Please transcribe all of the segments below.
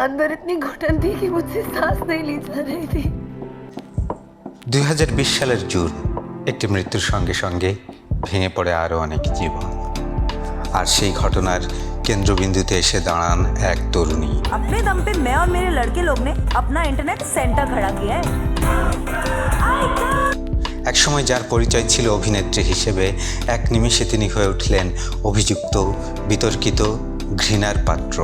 अंदर इतनी घुटन थी कि मुझसे सांस नहीं ली जा रही थी দুই সালের জুন একটি মৃত্যুর সঙ্গে সঙ্গে ভেঙে পড়ে আরও অনেক জীবন আর সেই ঘটনার কেন্দ্রবিন্দুতে এসে দাঁড়ান এক তরুণী अपने दम पे मैं और मेरे लड़के लोग ने अपना इंटरनेट सेंटर खड़ा किया है একসময় যার পরিচয় ছিল অভিনেত্রী হিসেবে এক নিমিষে তিনি হয়ে উঠলেন অভিযুক্ত বিতর্কিত ঘৃণার পাত্র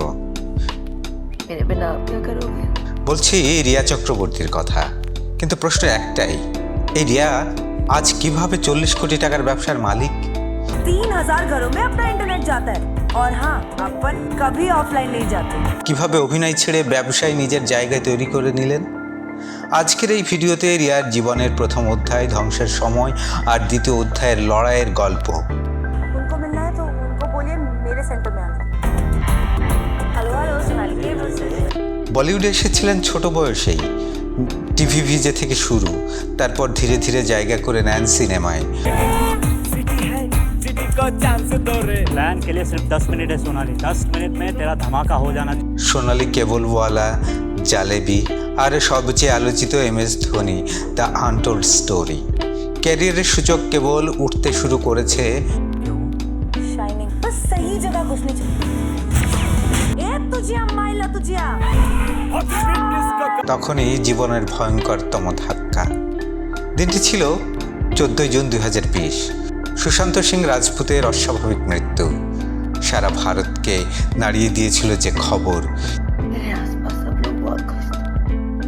मेरे बिना आप क्या करोगे বলছি রিয়া চক্রবর্তীর কথা কিন্তু প্রশ্ন একটাই এই রিয়া আজ কিভাবে চল্লিশ কোটি টাকার ব্যবসার মালিক तीन हजार घरों में अपना इंटरनेट जाता है और हाँ अपन कभी ऑफलाइन नहीं जाते কিভাবে অভিনয় ছেড়ে ব্যবসায় নিজের জায়গায় তৈরি করে নিলেন আজকের এই ভিডিওতে রিয়ার জীবনের প্রথম অধ্যায় ধ্বংসের সময় আর দ্বিতীয় অধ্যায়ের লড়াইয়ের গল্প বলিউডে এসেছিলেন ছোট বয়সেই, টিভি ভিজে থেকে শুরু, তারপর ধীরে ধীরে জায়গা করে নেন সিনেমায়। সোনালি কেবল ওয়ালা জালেবি, আর সবচেয়ে আলোচিত M S Dhoni, the untold story. ক্যারিয়ারের সূচক কেবল উঠতে শুরু করেছে তখনই জীবনের ভয়ঙ্করতম ধাক্কা দিনটি ছিল চোদ্দই জুন দুই হাজার বিশ। সুশান্ত সিং রাজপুতের অস্বাভাবিক মৃত্যু। সারা ভারতকে নাড়িয়ে দিয়েছিল যে খবর।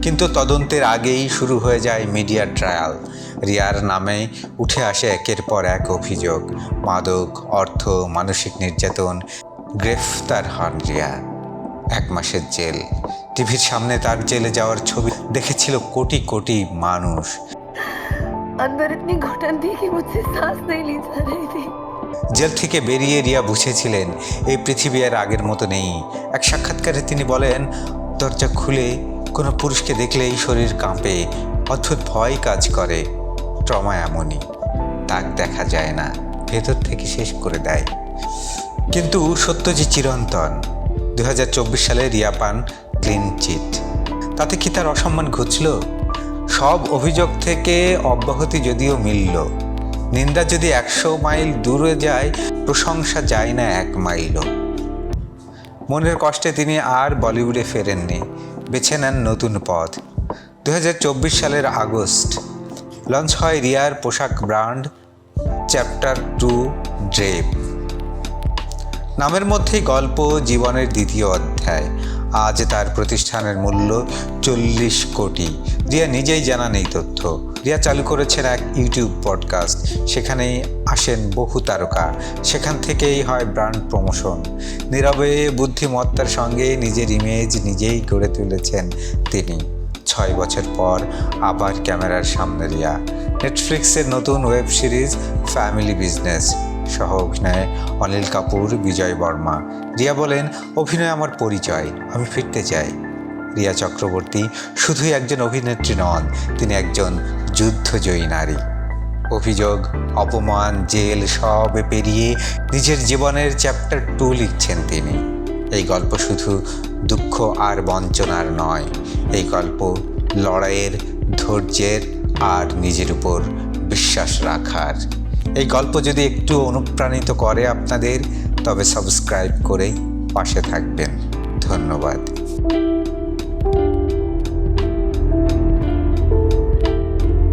কিন্তু তদন্তের আগেই শুরু হয়ে যায় মিডিয়া ট্রায়াল। রিয়ার নামে উঠে আসে একের পর এক অভিযোগ। মাদক, অর্থ, মানসিক নির্যাতন গ্রেফতার হন রিয়া। এক মাসের জেল টিভির সামনে তার জেলে যাওয়ার ছবি দেখেছিল কোটি কোটি মানুষ अंदर इतनी घुटन थी कि मुझसे सांस नहीं ली जा रही थी জেল থেকে বেরিয়ে রিয়া বুঝেছিলেন এই পৃথিবী আর আগের মতো নেই এক সাক্ষাৎকারে তিনি বলেন দরজা খুলে কোনো পুরুষকে দেখলেই শরীর কাঁপে অদ্ভুত ভয় কাজ করে ট্রমা এমনই তাক দেখা যায় না ভেতর থেকে শেষ করে দেয় কিন্তু সত্য যে চিরন্তন দু হাজার চব্বিশ সালে রিয়া পান ক্লিন চিট। তাতে কি তার অসম্মান ঘুচল? সব অভিযোগ থেকে অব্যাহতি যদিও মিলল। নিন্দা যদি একশো মাইল দূরে যায়, প্রশংসা যায় না এক মাইলও। মনের কষ্টে তিনি আর বলিউডে ফেরেননি, বেছে নেন নতুন পথ। দু হাজার চব্বিশ সালের আগস্ট, লঞ্চ হয় রিয়ার পোশাক ব্র্যান্ড চ্যাপ্টার টু ড্রেপ। নামের মধ্যেই গল্প জীবনের দ্বিতীয় অধ্যায়। আজ তার প্রতিষ্ঠানের মূল্য চল্লিশ কোটি। রিয়া নিজেই জানান এই তথ্য। রিয়া চালু করেছেন এক ইউটিউব পডকাস্ট। সেখানেই আসেন বহু তারকা। সেখান থেকেই হয় ব্র্যান্ড প্রমোশন। নীরবে বুদ্ধিমত্তার সঙ্গে নিজের ইমেজ নিজেই গড়ে তুলেছেন তিনি। ছয় বছর পর আবার ক্যামেরার সামনে রিয়া। নেটফ্লিক্সের নতুন ওয়েব সিরিজ ফ্যামিলি বিজনেস সহ অভিনয়ে অনিল কাপুর, বিজয় বর্মা। রিয়া বলেন, অভিনয় আমার পরিচয়, আমি ফিরতে চাই। রিয়া চক্রবর্তী শুধুই একজন অভিনেত্রী নন, তিনি একজন যুদ্ধজয়ী নারী। অভিযোগ, অপমান, জেল সব পেরিয়ে নিজের জীবনের চ্যাপ্টার টু লিখছেন তিনি। এই গল্প শুধু দুঃখ আর বঞ্চনার নয়, এই গল্প লড়াইয়ের ধৈর্যের আর নিজের উপর বিশ্বাস রাখার। এই গল্প যদি একটু অনুপ্রাণিত করে আপনাদের তবে সাবস্ক্রাইব করে পাশে থাকবেন। ধন্যবাদ।